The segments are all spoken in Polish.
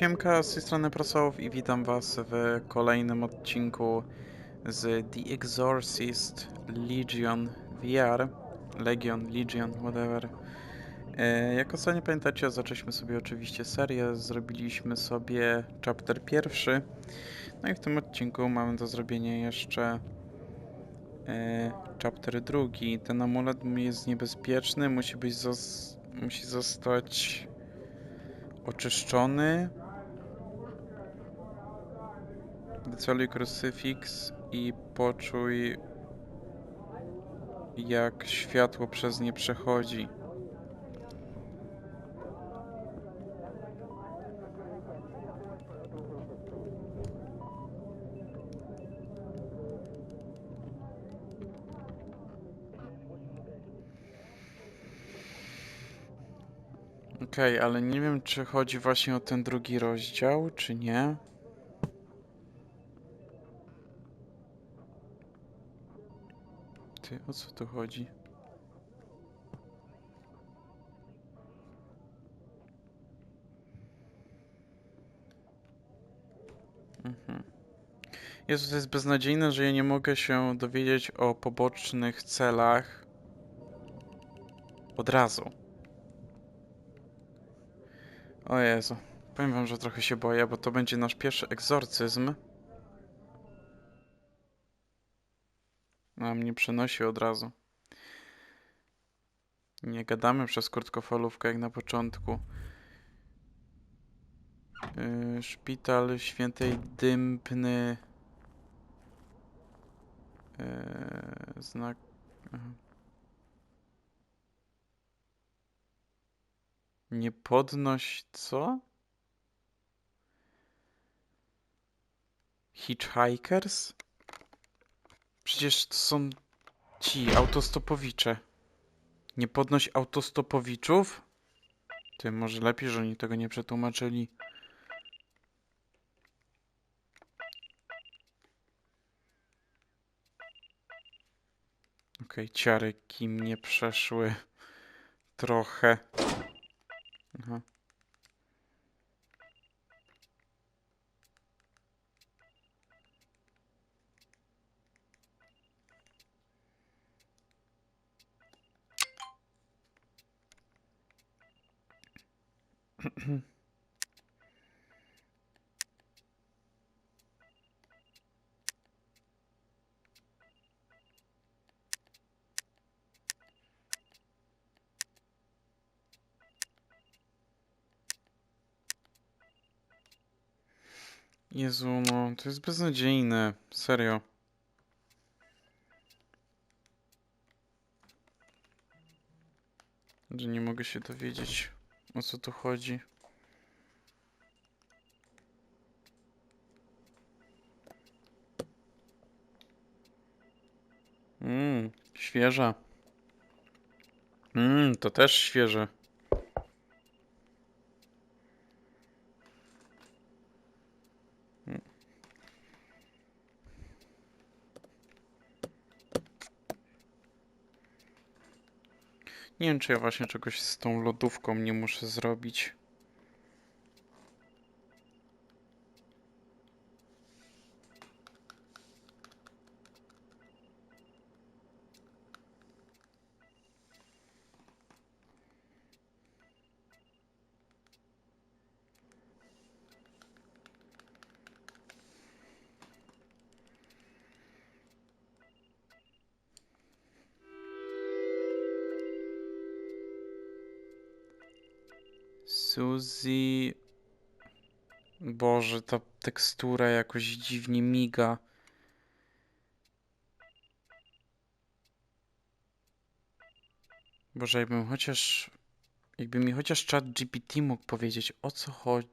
Siemka, z tej strony Prosołów i witam was w kolejnym odcinku z The Exorcist Legion VR. Legion, Legion, whatever. E, jak ostatnio pamiętacie, zaczęliśmy sobie oczywiście serię, zrobiliśmy sobie chapter pierwszy. No i w tym odcinku mamy do zrobienia jeszcze e, chapter drugi. Ten amulet jest niebezpieczny, musi być zos- musi zostać oczyszczony. Wyceluj krucyfiks i poczuj jak światło przez nie przechodzi. Okej, ale nie wiem, czy chodzi właśnie o ten drugi rozdział, czy nie. Ty, o co tu chodzi? Mhm. Jezu, to jest beznadziejne, że ja nie mogę się dowiedzieć o pobocznych celach od razu. O Jezu. Powiem wam, że trochę się boję, bo to będzie nasz pierwszy egzorcyzm. Mnie przenosi od razu. Nie gadamy przez krótkofalówkę jak na początku. Yy, szpital świętej Dympny. Yy, znak. Nie podnoś co? Hitchhikers? Przecież to są ci autostopowicze. Nie podnoś autostopowiczów? Ty, może lepiej, że oni tego nie przetłumaczyli. Okej, ciarki mnie przeszły trochę. Aha. Jezu, no, to jest beznadziejne. Serio. Że nie mogę się dowiedzieć, o co tu chodzi. Mmm, świeża. Mmm, to też świeże. Nie wiem, czy ja właśnie czegoś z tą lodówką nie muszę zrobić. Suzy. Boże, ta tekstura jakoś dziwnie miga. Boże, jakbym chociaż. Jakby mi chociaż czat GPT mógł powiedzieć o co chodzi.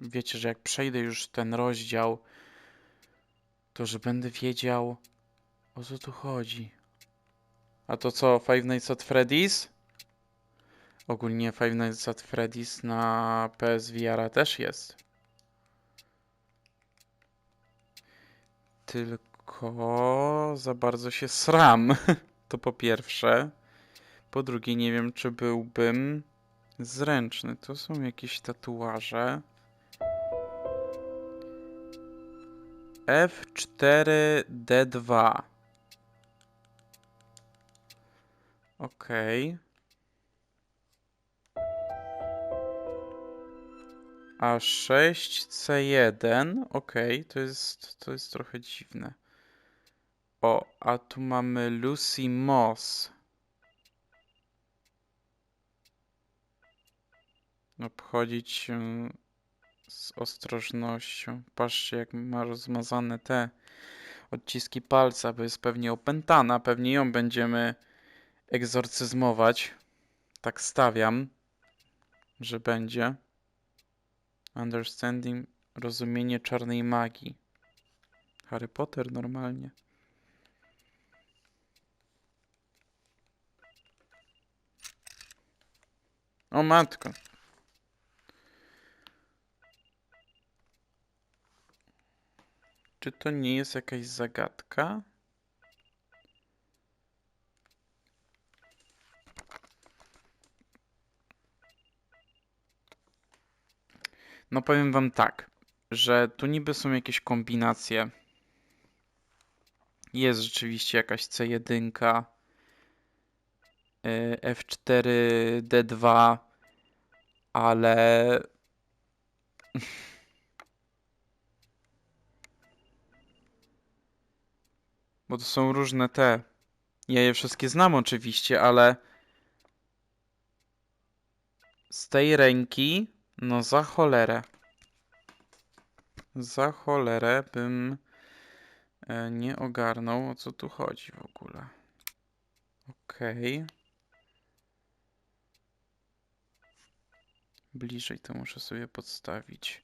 Wiecie, że jak przejdę już ten rozdział, to że będę wiedział o co tu chodzi. A to co, Five Nights at Freddy's? Ogólnie Five Nights at Freddy's na PSVR też jest. Tylko za bardzo się sram. To po pierwsze. Po drugie, nie wiem, czy byłbym zręczny. To są jakieś tatuaże. F4D2. Okej. A6C1. Okej, to jest to jest trochę dziwne. O, a tu mamy Lucy Moss. Obchodzić z ostrożnością. Patrzcie, jak ma rozmazane te odciski palca, bo jest pewnie opętana. Pewnie ją będziemy egzorcyzmować. Tak stawiam, że będzie. Understanding, rozumienie czarnej magii. Harry Potter normalnie. O matko. Czy to nie jest jakaś zagadka? No powiem wam tak, że tu niby są jakieś kombinacje. Jest rzeczywiście jakaś C1, y, F4, D2, ale Bo to są różne te. Ja je wszystkie znam oczywiście, ale z tej ręki, no za cholerę. Za cholerę bym e, nie ogarnął, o co tu chodzi w ogóle. Okej. Bliżej to muszę sobie podstawić.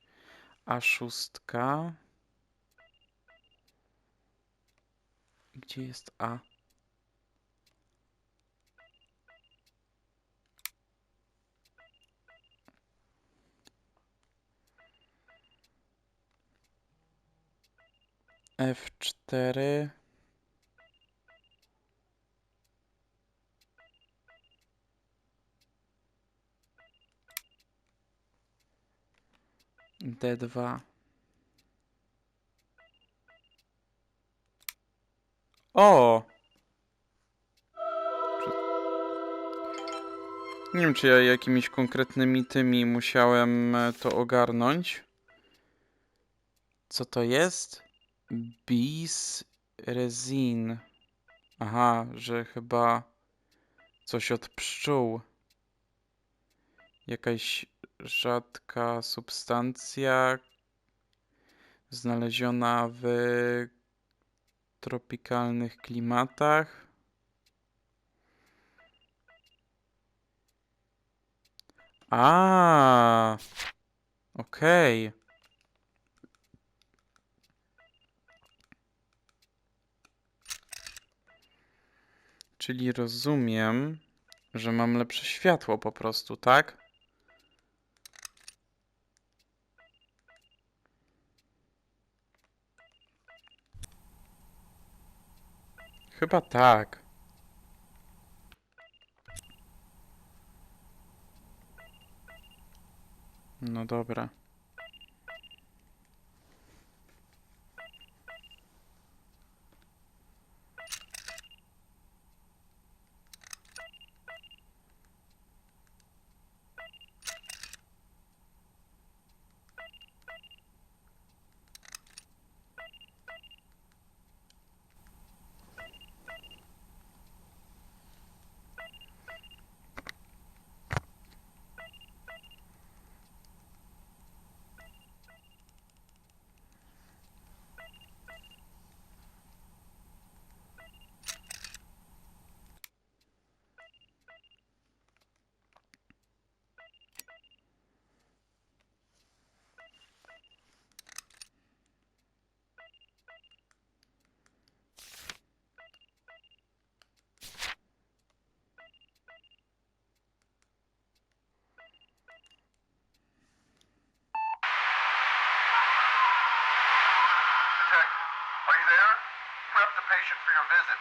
A szóstka. Gdzie jest A? F4 D2 O! Nie wiem, czy ja jakimiś konkretnymi tymi musiałem e, to ogarnąć. Co to jest? Bis resin. Aha, że chyba coś od pszczół. Jakaś rzadka substancja znaleziona w tropikalnych klimatach. A, okej. Czyli rozumiem, że mam lepsze światło po prostu, tak? Chyba tak. No dobra.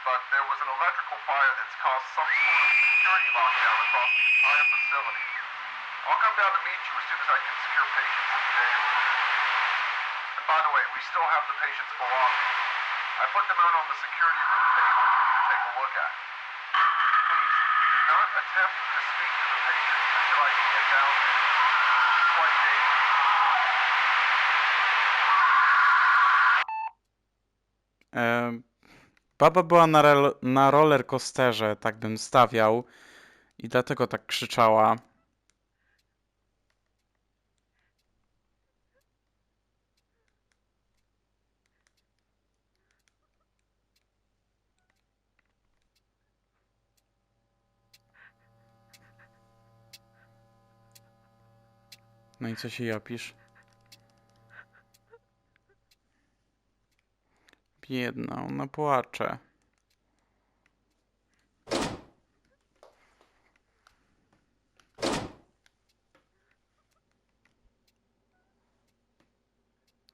But there was an electrical fire that's caused some sort of security lockdown across the entire facility. I'll come down to meet you as soon as I can secure patients in the day. And by the way, we still have the patient's belongings. I put them out on the security room table for you to take a look at. Please, do not attempt to speak to the patient until I can get down there. It's quite dangerous. E, baba była na, rel- na roller coasterze, tak bym stawiał. I dlatego tak krzyczała. No i co się japisz? Biedna, ona płacze.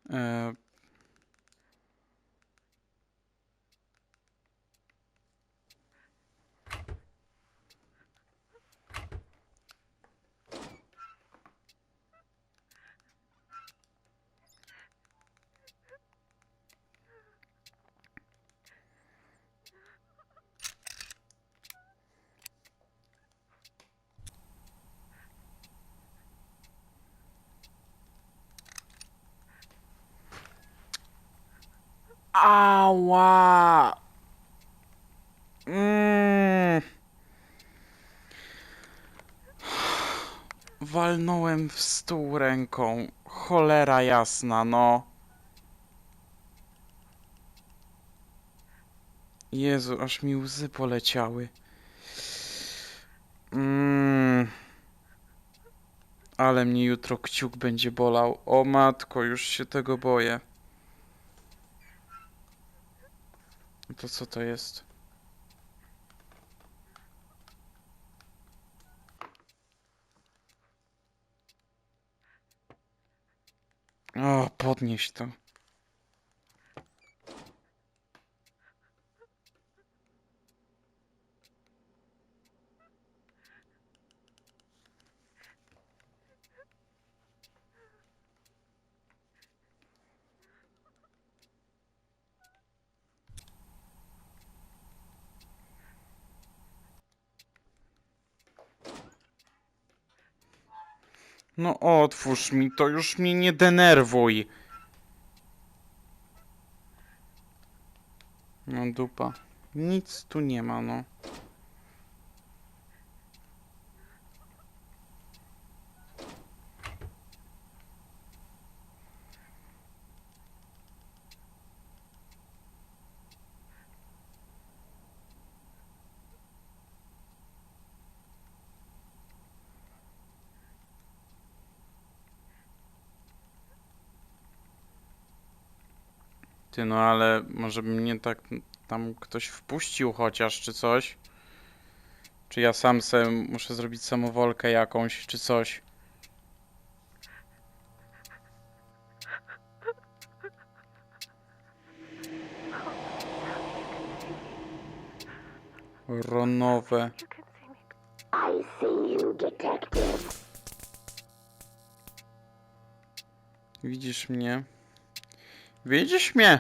E, Ała! Mm. Walnąłem w stół ręką. Cholera jasna, no. Jezu, aż mi łzy poleciały. Mm. Ale mnie jutro kciuk będzie bolał. O matko, już się tego boję. To co to jest? O, podnieś to. No otwórz mi to, już mnie nie denerwuj. No dupa. Nic tu nie ma, no. Ty no, ale może mnie tak tam ktoś wpuścił chociaż, czy coś? Czy ja sam se muszę zrobić samowolkę jakąś, czy coś? Ronowe. Widzisz mnie? Widzisz mnie?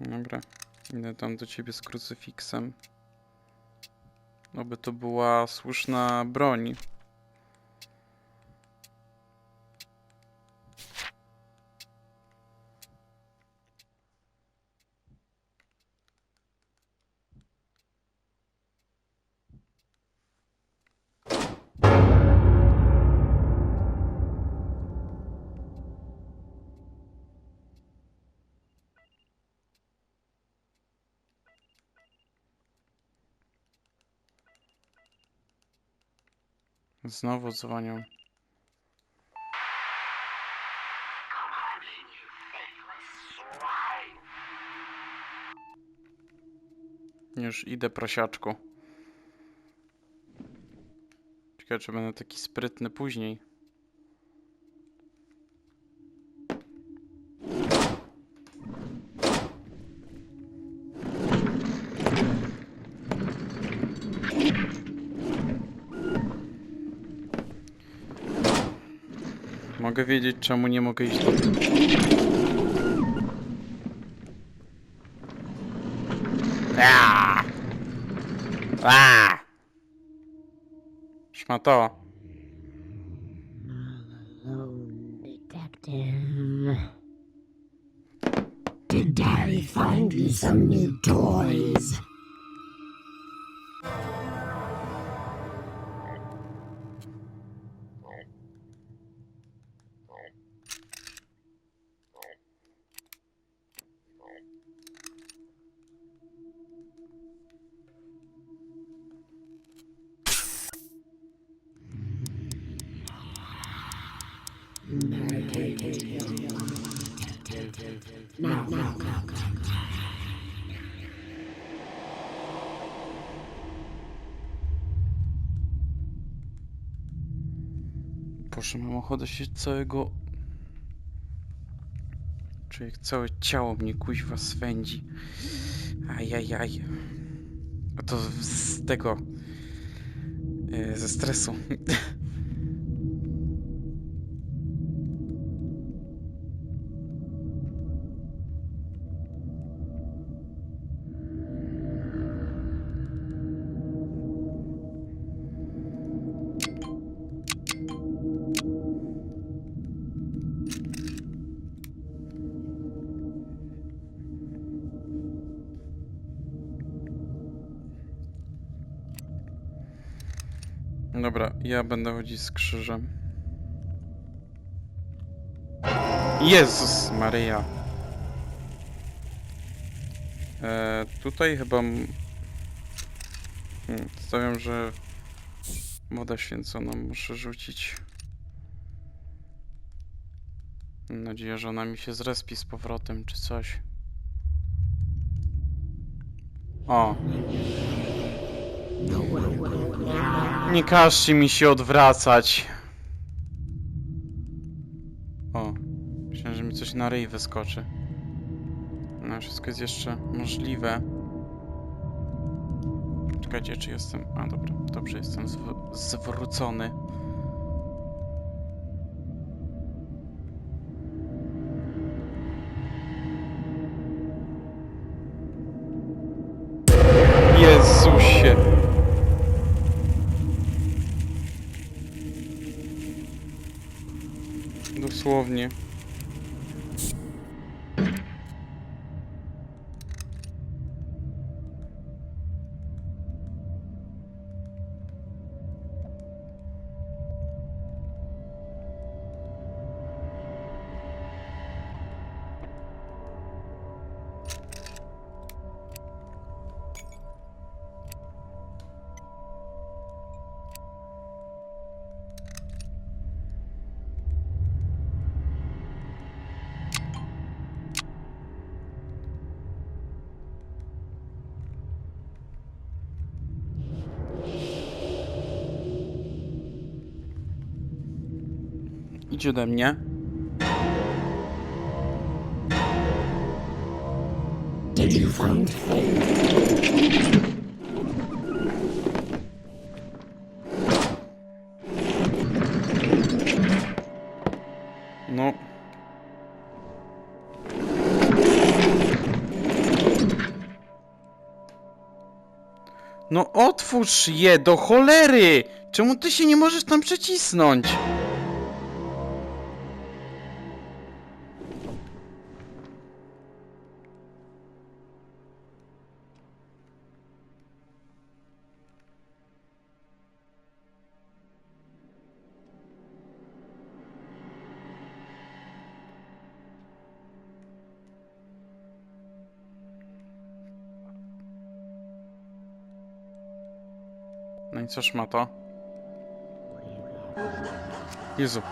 Dobra, idę tam do ciebie z krucyfiksem. Oby to była słuszna broń. Znowu dzwonią. Już idę, prosiaczku. Ciekawe, czy będę taki sprytny później. Mogę wiedzieć, czemu nie mogę iść do... Aaaa! Szmato. Boże, mam ochotę się całego... Jak całe ciało mnie kuźwa swędzi. Ajajaj. A to z tego... e, Ze stresu. Dobra, ja będę chodzić z krzyżem. Jezus Maryja. E, tutaj chyba... Hmm, stawiam, że wodę święconą muszę rzucić. Mam nadzieję, że ona mi się zrespi z powrotem, czy coś. O, Nie każcie mi się odwracać. O, myślałem, że mi coś na ryj wyskoczy. No, wszystko jest jeszcze możliwe. Czekajcie, czy jestem... A, dobra, dobrze, jestem zw zwrócony. досłownie. Idź ode mnie. Did you find? No. No otwórz je do cholery! Czemu ty się nie możesz tam przecisnąć? No i coż ma to? Jezu.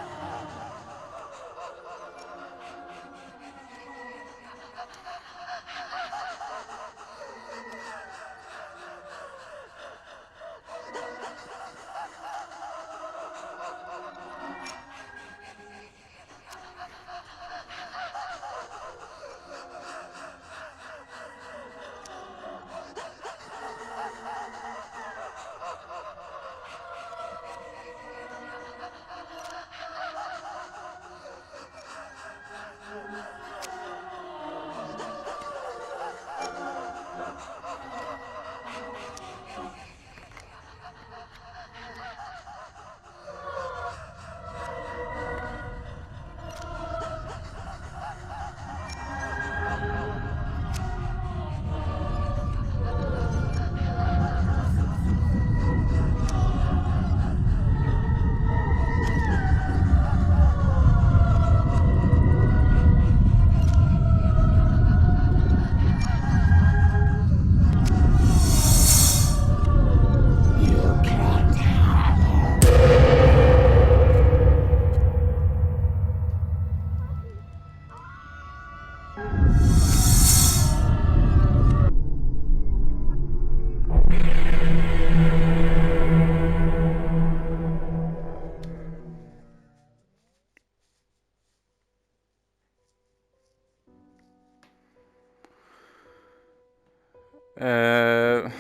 Eee...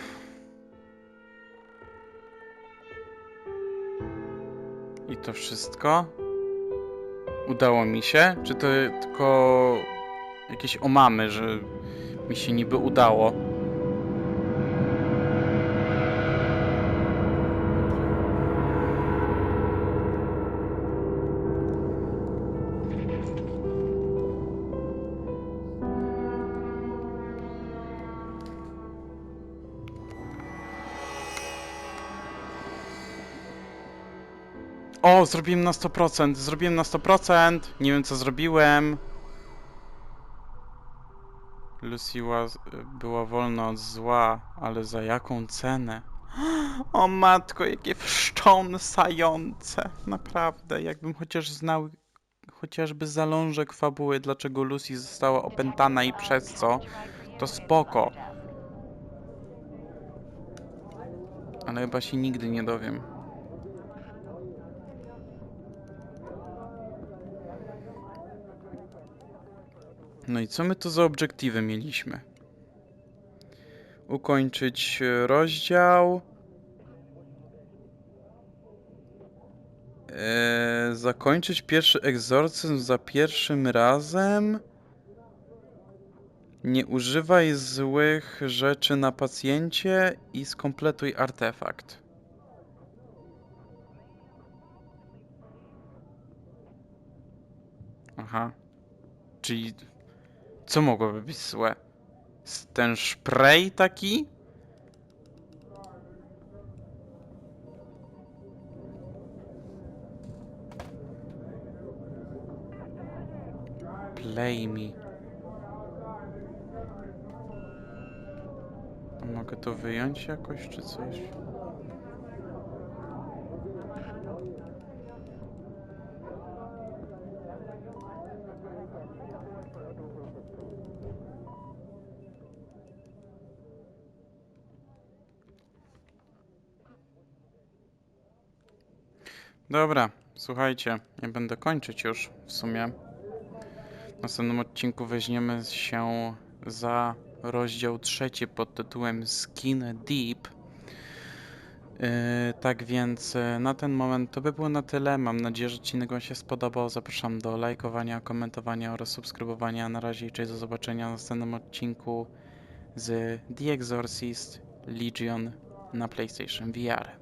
I to wszystko? Udało mi się? Czy to tylko jakieś omamy, że mi się niby udało? O, zrobiłem na 100%, zrobiłem na 100%, nie wiem co zrobiłem. Lucy was, była wolna od zła, ale za jaką cenę? O matko, jakie wstrząsające. Naprawdę, jakbym chociaż znał chociażby zalążek fabuły, dlaczego Lucy została opętana i przez co, to spoko. Ale chyba się nigdy nie dowiem. No i co my tu za obiektywy mieliśmy? Ukończyć e, rozdział. Eee, zakończyć pierwszy egzorcyzm za pierwszym razem. Nie używaj złych rzeczy na pacjencie i skompletuj artefakt. Aha. Czyli co mogłoby być złe? Ten spray taki? Play me. Mogę to wyjąć jakoś, czy coś? Dobra, słuchajcie, ja będę kończyć już w sumie. W następnym odcinku weźmiemy się za rozdział trzeci pod tytułem Skin Deep. Yy, tak więc yy, na ten moment to by było na tyle. Mam nadzieję, że odcinek Wam się spodobał. Zapraszam do lajkowania, komentowania oraz subskrybowania. Na razie i do zobaczenia w następnym odcinku z The Exorcist Legion na PlayStation VR.